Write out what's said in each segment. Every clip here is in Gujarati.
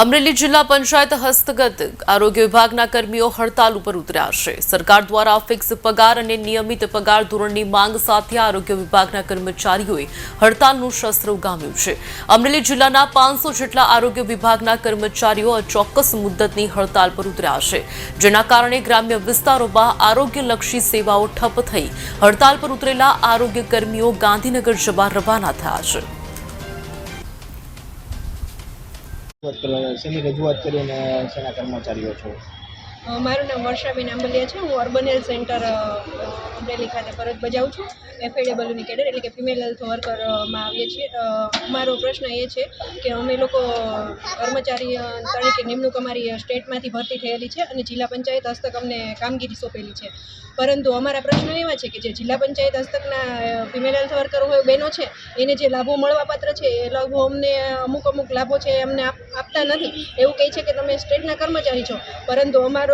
અમરેલી જિલ્લા પંચાયત હસ્તગત આરોગ્ય વિભાગના કર્મીઓ હડતાલ ઉપર ઉતર્યા છે. સરકાર દ્વારા ફિક્સ પગાર અને નિયમિત પગાર ધોરણની માંગ સાથે આરોગ્ય વિભાગના કર્મચારીઓએ હડતાલનું શસ્ત્ર ઉગામ્યું છે. અમરેલી જિલ્લાના પાંચસો જેટલા આરોગ્ય વિભાગના કર્મચારીઓ અચોક્કસ મુદ્દતની હડતાલ પર ઉતર્યા છે, જેના કારણે ગ્રામ્ય વિસ્તારોમાં આરોગ્યલક્ષી સેવાઓ ઠપ થઈ હડતાલ પર ઉતરેલા આરોગ્ય કર્મીઓ ગાંધીનગર જવા રવાના થયા છે. રજૂઆત કરીને શેના કર્મચારીઓ છો. મારું નામ વર્ષાબેન આંબલિયા છે. હું અર્બન હેલ્થ સેન્ટર અમરેલી ખાતે ફરજ બજાવું છું. એફએડબલ્યુની કેડર એટલે કે ફિમેલ હેલ્થ વર્કરમાં આવીએ છીએ. અમારો પ્રશ્ન એ છે કે અમે લોકો કર્મચારી તરીકે નિમણૂક અમારી સ્ટેટમાંથી ભરતી થયેલી છે અને જિલ્લા પંચાયત હસ્તક અમને કામગીરી સોંપેલી છે. પરંતુ અમારા પ્રશ્નો એવા છે કે જે જિલ્લા પંચાયત હસ્તકના ફિમેલ હેલ્થ વર્કર હોય, બહેનો છે, એને જે લાભો મળવાપાત્ર છે, એ લાભો અમને અમુક અમુક લાભો છે એ અમને આપ- આપતા નથી. એવું કહે છે કે તમે સ્ટેટના કર્મચારી છો. પરંતુ અમારો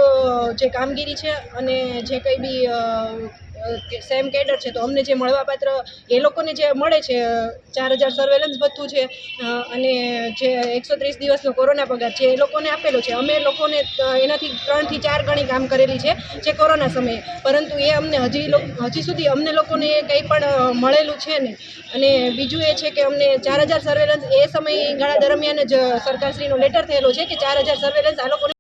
જે કામગીરી છે અને જે કંઈ બી સેમ કેડર છે, તો અમને જે મળવાપાત્ર, એ લોકોને જે મળે છે, ચાર હજાર સર્વેલન્સ ભથ્થું છે અને જે એકસો ત્રીસ દિવસનો કોરોના પગાર છે, એ લોકોને આપેલો છે. અમે લોકોને એનાથી ત્રણથી ચાર ગણી કામ કરેલી છે, જે કોરોના સમયે. પરંતુ એ અમને હજી હજી સુધી અમને લોકોને કંઈ પણ મળેલું છે નહીં. અને બીજું એ છે કે અમને ચાર હજાર સર્વેલન્સ એ સમયગાળા દરમિયાન જ સરકારશ્રીનો લેટર થયેલો છે કે ચાર હજાર સર્વેલન્સ આ લોકોને